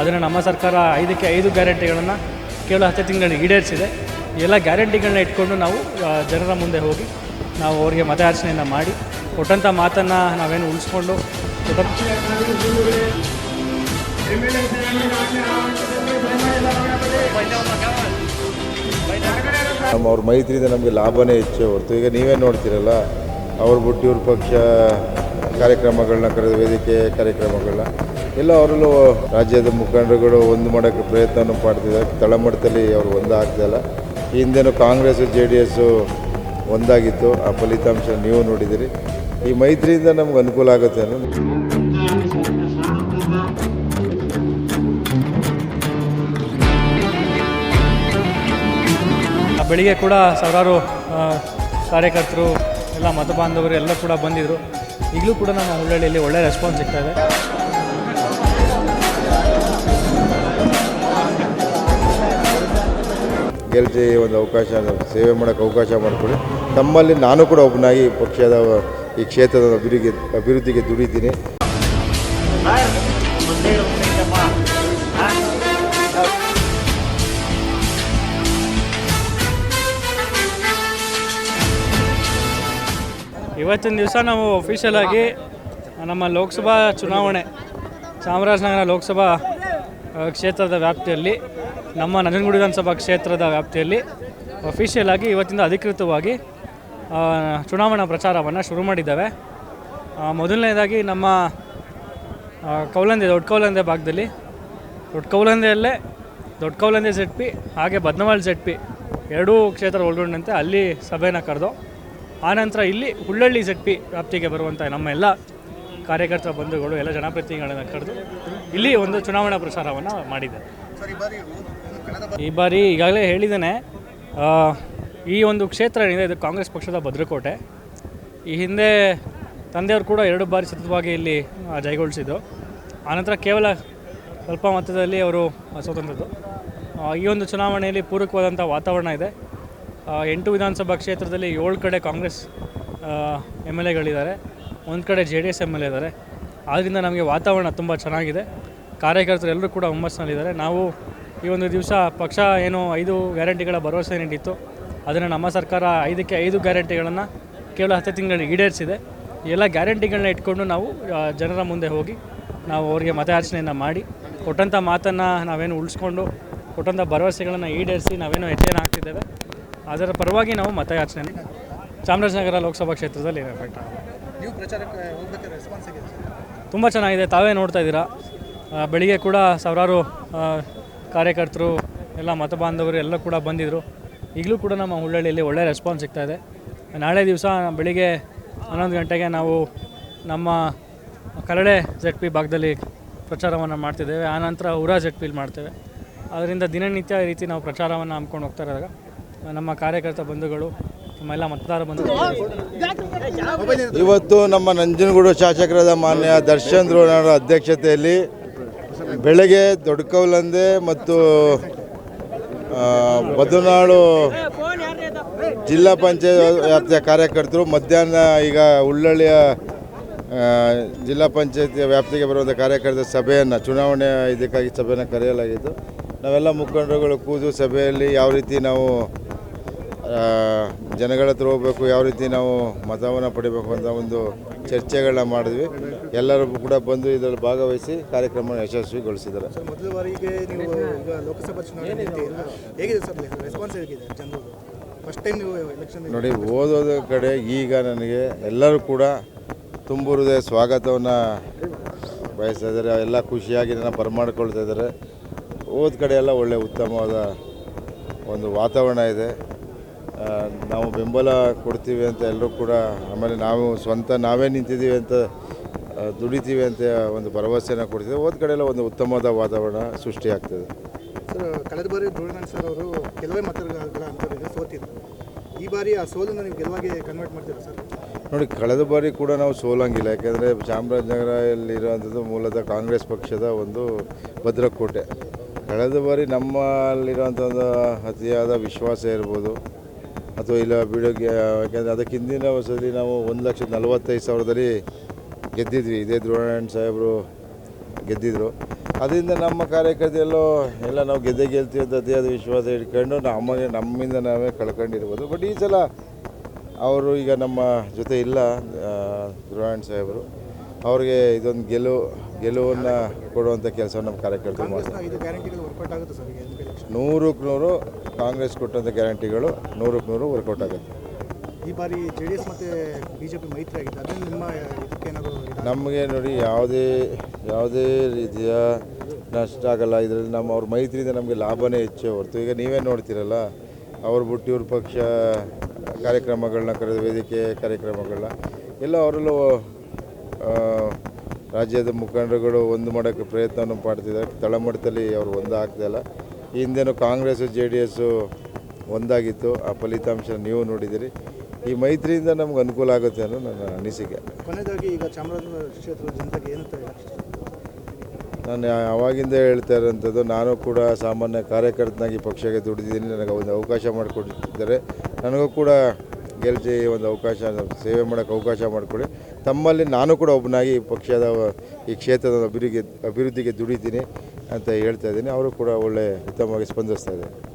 ಅದನ್ನು ನಮ್ಮ ಸರ್ಕಾರ ಐದಕ್ಕೆ ಐದು ಗ್ಯಾರಂಟಿಗಳನ್ನು ಕೇವಲ ಹತ್ತು ತಿಂಗಳಲ್ಲಿ ಈಡೇರಿಸಿದೆ. ಎಲ್ಲ ಗ್ಯಾರಂಟಿಗಳನ್ನ ಇಟ್ಕೊಂಡು ನಾವು ಜನರ ಮುಂದೆ ಹೋಗಿ ನಾವು ಅವರಿಗೆ ಮತಯಾಚನೆಯನ್ನು ಮಾಡಿ ಕೊಟ್ಟಂಥ ಮಾತನ್ನು ನಾವೇನು ಉಳಿಸ್ಕೊಂಡು ನಮ್ಮ ಅವ್ರ ಮೈತ್ರಿಯಿಂದ ನಮಗೆ ಲಾಭನೇ ಹೆಚ್ಚು ಹೊರತು. ಈಗ ನೀವೇ ನೋಡ್ತೀರಲ್ಲ, ಅವ್ರು ಬಿಟ್ಟು ಇವ್ರ ಪಕ್ಷ ಕಾರ್ಯಕ್ರಮಗಳನ್ನ ಕರೆದು ವೇದಿಕೆ ಕಾರ್ಯಕ್ರಮಗಳನ್ನ ಎಲ್ಲ ಅವರಲ್ಲೂ ರಾಜ್ಯದ ಮುಖಂಡರುಗಳು ಒಂದು ಮಾಡೋಕ್ಕೆ ಪ್ರಯತ್ನವನ್ನು ಮಾಡ್ತಿದ್ದಾರೆ ತಳಮಟ್ಟದಲ್ಲಿ ಅವರು ಒಂದಾಗ್ತಿಲ್ಲ ಈ ಹಿಂದೆನೂ ಕಾಂಗ್ರೆಸ್, ಜೆ ಡಿ ಎಸ್ಸು ಒಂದಾಗಿತ್ತು. ಆ ಫಲಿತಾಂಶ ನೀವು ನೋಡಿದಿರಿ. ಈ ಮೈತ್ರಿಯಿಂದ ನಮ್ಗೆ ಅನುಕೂಲ ಆಗುತ್ತೆ ಅನ್ನೋದು. ಬೆಳಿಗ್ಗೆ ಕೂಡ ಸಾವಿರಾರು ಕಾರ್ಯಕರ್ತರು ಎಲ್ಲ ಮತ ಬಾಂಧವರು ಎಲ್ಲ ಕೂಡ ಬಂದಿದ್ದರು ಈಗಲೂ ಕೂಡ ನಮ್ಮ ಹುಳ್ಳಳ್ಳಿಯಲ್ಲಿ ಒಳ್ಳೆ ರೆಸ್ಪಾನ್ಸ್ ಸಿಗ್ತಾ ಇದೆ. ಗೆಲ್ಲಿ ಒಂದು ಅವಕಾಶ ಸೇವೆ ಮಾಡೋಕ್ಕೆ ಅವಕಾಶ ಮಾಡಿಕೊಡಿ ತಮ್ಮಲ್ಲಿ ನಾನು ಕೂಡ ಒಬ್ಬನಾಗಿ ಪಕ್ಷದ ಈ ಕ್ಷೇತ್ರದ ಅಭಿವೃದ್ಧಿಗೆ ಅಭಿವೃದ್ಧಿಗೆ ದುಡಿತೀನಿ. ಇವತ್ತಿನ ದಿವಸ ನಾವು ಅಫಿಷಿಯಲ್ ಆಗಿ ನಮ್ಮ ಲೋಕಸಭಾ ಚುನಾವಣೆ, ಚಾಮರಾಜನಗರ ಲೋಕಸಭಾ ಕ್ಷೇತ್ರದ ವ್ಯಾಪ್ತಿಯಲ್ಲಿ, ನಮ್ಮ ನಂಜನಗೂಡು ವಿಧಾನಸಭಾ ಕ್ಷೇತ್ರದ ವ್ಯಾಪ್ತಿಯಲ್ಲಿ ಅಫಿಷಿಯಲ್ ಆಗಿ ಇವತ್ತಿಂದ ಅಧಿಕೃತವಾಗಿ ಚುನಾವಣಾ ಪ್ರಚಾರವನ್ನು ಶುರು ಮಾಡಿದ್ದಾವೆ. ಮೊದಲನೇದಾಗಿ ನಮ್ಮ ಕೌಲಂದೆ, ದೊಡ್ಡ ಕೌಲಂದೆ ಭಾಗದಲ್ಲಿ, ದೊಡ್ಡ ಕೌಲಂದೆಯಲ್ಲೇ, ದೊಡ್ಡ ಕೌಲಂದೆ ಜೆಡ್ ಪಿ ಹಾಗೆ ಬದ್ನವಾಳ್ ಜೆಡ್ ಪಿ ಎರಡೂ ಕ್ಷೇತ್ರ ಒಳಗೊಂಡಂತೆ ಅಲ್ಲಿ ಸಭೆನ ಕರೆದು ಆನಂತರ ಇಲ್ಲಿ ಹುಳ್ಳಳ್ಳಿ ಜೆಡ್ ಪಿ ವ್ಯಾಪ್ತಿಗೆ ಬರುವಂಥ ನಮ್ಮ ಎಲ್ಲ ಕಾರ್ಯಕರ್ತರ ಬಂಧುಗಳು, ಎಲ್ಲ ಜನಪ್ರತಿನಿಧಿಗಳನ್ನು ಕರೆದು ಇಲ್ಲಿ ಒಂದು ಚುನಾವಣಾ ಪ್ರಸಾರವನ್ನು ಮಾಡಿದ್ದಾರೆ. ಈ ಬಾರಿ ಈಗಾಗಲೇ ಹೇಳಿದ್ದೇನೆ ಈ ಒಂದು ಕ್ಷೇತ್ರ ಏನಿದೆ, ಇದು ಕಾಂಗ್ರೆಸ್ ಪಕ್ಷದ ಭದ್ರಕೋಟೆ. ಈ ಹಿಂದೆ ತಂದೆಯವರು ಕೂಡ ಎರಡು ಬಾರಿ ಸತತವಾಗಿ ಇಲ್ಲಿ ಜಯಗೊಳಿಸಿದ್ದು. ಆನಂತರ ಕೇವಲ ಸ್ವಲ್ಪ ಮತದಲ್ಲಿ ಅವರು ಸ್ವತಂತ್ರದ್ದು ಈ ಒಂದು ಚುನಾವಣೆಯಲ್ಲಿ ಪೂರಕವಾದಂಥ ವಾತಾವರಣ ಇದೆ. ಎಂಟು ವಿಧಾನಸಭಾ ಕ್ಷೇತ್ರದಲ್ಲಿ ಏಳು ಕಡೆ ಕಾಂಗ್ರೆಸ್ ಎಂ ಎಲ್ ಎಗಳಿದ್ದಾರೆ. ಒಂದು ಕಡೆ J D S M L A ಇದ್ದಾರೆ. ಆದ್ದರಿಂದ ನಮಗೆ ವಾತಾವರಣ ತುಂಬ ಚೆನ್ನಾಗಿದೆ. ಕಾರ್ಯಕರ್ತರು ಎಲ್ಲರೂ ಕೂಡ ಹುಮ್ಮಸ್ಸಿನಲ್ಲಿದ್ದಾರೆ ನಾವು ಈ ಒಂದು ದಿವಸ ಪಕ್ಷ ಏನು ಐದು ಗ್ಯಾರಂಟಿಗಳ ಭರವಸೆ ನೀಡಿತ್ತು. ಅದನ್ನು ನಮ್ಮ ಸರ್ಕಾರ ಐದಕ್ಕೆ ಐದು ಗ್ಯಾರಂಟಿಗಳನ್ನು ಕೇವಲ ಹತ್ತು ತಿಂಗಳಲ್ಲಿ ಈಡೇರಿಸಿದೆ. ಎಲ್ಲ ಗ್ಯಾರಂಟಿಗಳನ್ನ ಇಟ್ಕೊಂಡು ನಾವು ಜನರ ಮುಂದೆ ಹೋಗಿ ನಾವು ಅವರಿಗೆ ಮತಯಾಚನೆಯನ್ನು ಮಾಡಿ ಕೊಟ್ಟಂಥ ಮಾತನ್ನು ನಾವೇನು ಉಳಿಸ್ಕೊಂಡು ಕೊಟ್ಟಂಥ ಭರವಸೆಗಳನ್ನು ಈಡೇರಿಸಿ ನಾವೇನು ಹೆಜ್ಜೆನ ಹಾಕ್ತಿದ್ದೇವೆ ಅದರ ಪರವಾಗಿ ನಾವು ಮತಯಾಚನೆ ಚಾಮರಾಜನಗರ ಲೋಕಸಭಾ ಕ್ಷೇತ್ರದಲ್ಲಿ ಎಫೆಕ್ಟ್ ನೀವು ಪ್ರಚಾರಕ್ಕೆ ಹೋಗ್ಬೇಕಾದ್ರೆ ರೆಸ್ಪಾನ್ಸ್ ಆಗಿದೆ ತುಂಬ ಚೆನ್ನಾಗಿದೆ. ತಾವೇ ನೋಡ್ತಾ ಇದ್ದೀರಾ? ಬೆಳಿಗ್ಗೆ ಕೂಡ ಸಾವಿರಾರು ಕಾರ್ಯಕರ್ತರು ಎಲ್ಲ ಮತ ಬಾಂಧವರು ಎಲ್ಲ ಕೂಡ ಬಂದಿದ್ದರು ಈಗಲೂ ಕೂಡ ನಮ್ಮ ಹುಳ್ಳಳ್ಳಿಯಲ್ಲಿ ಒಳ್ಳೆ ರೆಸ್ಪಾನ್ಸ್ ಸಿಗ್ತಾ ಇದೆ. ನಾಳೆ ದಿವಸ ಬೆಳಿಗ್ಗೆ ಹನ್ನೊಂದು ಗಂಟೆಗೆ ನಾವು ನಮ್ಮ ಕರಡೆ ಜೆಡ್ ಪಿ ಭಾಗದಲ್ಲಿ ಪ್ರಚಾರವನ್ನು ಮಾಡ್ತಿದ್ದೇವೆ. ಆನಂತರ ಉರಾ ಜೆಡ್ ಪಿಲಿ ಮಾಡ್ತೇವೆ. ಅದರಿಂದ ದಿನನಿತ್ಯ ಈ ರೀತಿ ನಾವು ಪ್ರಚಾರವನ್ನು ಹಮ್ಮಿಕೊಂಡು ಹೋಗ್ತಾ ಇರುವಾಗ ನಮ್ಮ ಕಾರ್ಯಕರ್ತ ಬಂಧುಗಳು, ನಮ್ಮ ಎಲ್ಲ ಮತದಾರ ಬಂಧುಗಳು. ಇವತ್ತು ನಮ್ಮ ನಂಜನಗೂಡು ಶಾಸಕರಾದ ಮಾನ್ಯ ದರ್ಶನ್ ದ್ರೋಣರ ಅಧ್ಯಕ್ಷತೆಯಲ್ಲಿ ಬೆಳಗ್ಗೆ ದೊಡ್ಡಕೌಲಂದೆ ಮತ್ತು ಬದುನಾಳು ಜಿಲ್ಲಾ ಪಂಚಾಯತ್ ವ್ಯಾಪ್ತಿಯ ಕಾರ್ಯಕರ್ತರು ಮಧ್ಯಾಹ್ನ ಈಗ ಉಳ್ಳಳ್ಳಿಯ ಜಿಲ್ಲಾ ಪಂಚಾಯತ್ ವ್ಯಾಪ್ತಿಗೆ ಬರುವಂಥ ಕಾರ್ಯಕರ್ತರ ಸಭೆಯನ್ನು, ಚುನಾವಣೆ ಇದಕ್ಕಾಗಿ ಸಭೆಯನ್ನು ಕರೆಯಲಾಗಿತ್ತು. ನಾವೆಲ್ಲ ಮುಖಂಡರುಗಳು ಕೂದು ಸಭೆಯಲ್ಲಿ ಯಾವ ರೀತಿ ನಾವು ಜನಗಳ ಹತ್ರ ಹೋಗ್ಬೇಕು ಯಾವ ರೀತಿ ನಾವು ಮತವನ್ನು ಪಡಿಬೇಕು ಅಂತ ಒಂದು ಚರ್ಚೆಗಳನ್ನ ಮಾಡಿದ್ವಿ. ಎಲ್ಲರೂ ಕೂಡ ಬಂದು ಇದರಲ್ಲಿ ಭಾಗವಹಿಸಿ ಕಾರ್ಯಕ್ರಮ ಯಶಸ್ವಿಗೊಳಿಸಿದ್ದಾರೆ. ಮೊದಲ ಬಾರಿಗೆ ನೀವು ಈಗ ಲೋಕಸಭಾ ಚುನಾವಣೆ ಹೇಗಿದೆ ಸರ್ ರೆಸ್ಪಾನ್ಸ್ ಹೇಗಿದೆ ಜನರು? ಫಸ್ಟ್ ಟೈಮ್ ನೀವು ಎಲೆಕ್ಷನ್ ನೋಡಿ ಓದೋದ ಕಡೆ ಈಗ ನನಗೆ ಎಲ್ಲರೂ ಕೂಡ ತುಂಬು ಹೃದಯ ಸ್ವಾಗತವನ್ನು ಬಯಸ್ತಾ ಇದ್ದಾರೆ. ಎಲ್ಲ ಖುಷಿಯಾಗಿ ನನ್ನ ಬರಮಾಡ್ಕೊಳ್ತಾ ಇದ್ದಾರೆ. ಓದ್ ಕಡೆ ಎಲ್ಲ ಒಳ್ಳೆ ಉತ್ತಮವಾದ ಒಂದು ವಾತಾವರಣ ಇದೆ. ನಾವು ಬೆಂಬಲ ಕೊಡ್ತೀವಿ ಅಂತ ಎಲ್ಲರೂ ಕೂಡ ಆಮೇಲೆ ನಾವು ಸ್ವಂತ ನಾವೇ ನಿಂತಿದ್ದೀವಿ ಅಂತ ದುಡಿತೀವಿ ಅಂತ ಒಂದು ಭರವಸೆನ ಕೊಡ್ತೀವಿ ಹೋದ ಕಡೆ ಎಲ್ಲ ಒಂದು ಉತ್ತಮವಾದ ವಾತಾವರಣ ಸೃಷ್ಟಿಯಾಗ್ತದೆ. ಸರ್ ಕಳೆದ ಬಾರಿ ಧೋರಣ್ ಸರ್ ಅವರು ಕೆಲವೇ ಮತಗಳ ಅಂತರದಿಂದ ಸೋತಿದ್ರು. ಈ ಬಾರಿ ಆ ಸೋಲನ್ನು ನೀವು ಗೆಲುವಾಗಿ ಕನ್ವರ್ಟ್ ಮಾಡ್ತೀರಾ ಸರ್? ನೋಡಿ ಕಳೆದ ಬಾರಿ ಕೂಡ ನಾವು ಸೋಲಂಗಿಲ್ಲ. ಯಾಕೆಂದರೆ ಚಾಮರಾಜನಗರಲ್ಲಿರುವಂಥದ್ದು ಮೂಲತಃ ಕಾಂಗ್ರೆಸ್ ಪಕ್ಷದ ಒಂದು ಭದ್ರಕೋಟೆ. ಕಳೆದ ಬಾರಿ ನಮ್ಮಲ್ಲಿರುವಂಥ ಒಂದು ಅತಿಯಾದ ವಿಶ್ವಾಸ ಇರ್ಬೋದು. ಅಥವಾ ಇಲ್ಲ ಬಿಡೋಕ್ಕೆ ಯಾಕೆಂದರೆ ಅದಕ್ಕೆ ಹಿಂದಿನ ವರ್ಷದಲ್ಲಿ ನಾವು ಒಂದು ಲಕ್ಷದ ನಲವತ್ತೈದು ಸಾವಿರದಲ್ಲಿ ಗೆದ್ದಿದ್ವಿ. ಇದೇ ದ್ರೋಣಾಯಣ್ ಸಾಹೇಬರು ಗೆದ್ದಿದ್ರು. ಅದರಿಂದ ನಮ್ಮ ಕಾರ್ಯಕರ್ತೆಯಲ್ಲೂ ಎಲ್ಲ ನಾವು ಗೆದ್ದೆ ಗೆಲ್ತೀವಿ ಅಂತ ಅತಿಯಾದ ವಿಶ್ವಾಸ ಇಟ್ಕೊಂಡು ನಮಗೆ ನಮ್ಮಿಂದ ನಾವೇ ಕಳ್ಕೊಂಡಿರ್ಬೋದು. ಬಟ್ ಈ ಸಲ ಅವರು ಈಗ ನಮ್ಮ ಜೊತೆ ಇಲ್ಲ ಧ್ರುವಣ್ ಸಾಹೇಬರು. ಅವ್ರಿಗೆ ಇದೊಂದು ಗೆಲುವು, ಗೆಲುವನ್ನು ಕೊಡುವಂಥ ಕೆಲಸ ನಮ್ಮ ಕಾರ್ಯಕರ್ತರು ಮಾಡ್ತಾರೆ. ನೂರಕ್ಕೆ ನೂರು ಕಾಂಗ್ರೆಸ್ ಕೊಟ್ಟಂಥ ಗ್ಯಾರಂಟಿಗಳು ನೂರಕ್ಕೆ ನೂರು ವರ್ಕೌಟ್ ಆಗುತ್ತೆ. ಈ ಬಾರಿ ಜೆ ಡಿ ಎಸ್ ಮತ್ತು ಬಿ ಜೆ ಪಿ ಮೈತ್ರಿ ಆಗಿದೆ ಅದರಿಂದ ನಿಮ್ಮ ಇದಕ್ಕೇನಾದ್ರು? ನಮಗೆ ನೋಡಿ ಯಾವುದೇ ಯಾವುದೇ ರೀತಿಯ ನಷ್ಟ ಆಗಲ್ಲ. ಇದರಲ್ಲಿ ನಮ್ಮ ಅವ್ರ ಮೈತ್ರಿಯಿಂದ ನಮಗೆ ಲಾಭನೇ ಹೆಚ್ಚು ಹೊರತು. ಈಗ ನೀವೇ ನೋಡ್ತೀರಲ್ಲ ಅವ್ರು ಬಿಟ್ಟು ಇವ್ರ ಪಕ್ಷ ಕಾರ್ಯಕ್ರಮಗಳನ್ನ ಕರೆದು ವೇದಿಕೆ ಕಾರ್ಯಕ್ರಮಗಳನ್ನ ಎಲ್ಲ ಅವರಲ್ಲೂ ರಾಜ್ಯದ ಮುಖಂಡರುಗಳು ಒಂದು ಮಾಡೋಕ್ಕೆ ಪ್ರಯತ್ನವನ್ನು ಮಾಡ್ತಿದ್ದಾರೆ ತಳಮಟ್ಟದಲ್ಲಿ ಅವರು ಒಂದಾಗ್ತಿಲ್ಲ ಈ ಹಿಂದೆನೂ ಕಾಂಗ್ರೆಸ್ ಜೆ ಡಿ ಎಸ್ಸು ಒಂದಾಗಿತ್ತು. ಆ ಫಲಿತಾಂಶ ನೀವು ನೋಡಿದಿರಿ ಈ ಮೈತ್ರಿಯಿಂದ ನಮ್ಗೆ ಅನುಕೂಲ ಆಗುತ್ತೆ ಅನ್ನೋ ನನ್ನ ಅನಿಸಿಕೆ. ಕೊನೆಯದಾಗಿ ಈಗ ಚಾಮರಾಜನಗರ ಕ್ಷೇತ್ರದ ಜನತೆಗೆ ಏನಂತ ಹೇಳಕ್ಕೆ ನಾನು ಆವಾಗಿಂದ ಹೇಳ್ತಾ ಇರೋಂಥದ್ದು ನಾನು ಕೂಡ ಸಾಮಾನ್ಯ ಕಾರ್ಯಕರ್ತನಾಗಿ ಪಕ್ಷಕ್ಕೆ ದುಡಿದಿದ್ದೀನಿ. ನನಗೆ ಒಂದು ಅವಕಾಶ ಮಾಡಿಕೊಟ್ಟಿದ್ದಾರೆ. ನನಗೂ ಕೂಡ ಗೆಲ್ಸಿ ಒಂದು ಅವಕಾಶ ಸೇವೆ ಮಾಡೋಕ್ಕೆ ಅವಕಾಶ ಮಾಡಿಕೊಡಿ. ತಮ್ಮಲ್ಲಿ ನಾನು ಕೂಡ ಒಬ್ಬನಾಗಿ ಪಕ್ಷದ ಈ ಕ್ಷೇತ್ರದ ಅಭಿವೃದ್ಧಿಗೆ ಅಭಿವೃದ್ಧಿಗೆ ದುಡಿತೀನಿ. ಅಂತ ಹೇಳ್ತಾ ಇದ್ದೀನಿ. ಅವರು ಕೂಡ ಒಳ್ಳೆ ಉತ್ತಮವಾಗಿ ಸ್ಪಂದಿಸ್ತಾ ಇದ್ದಾರೆ.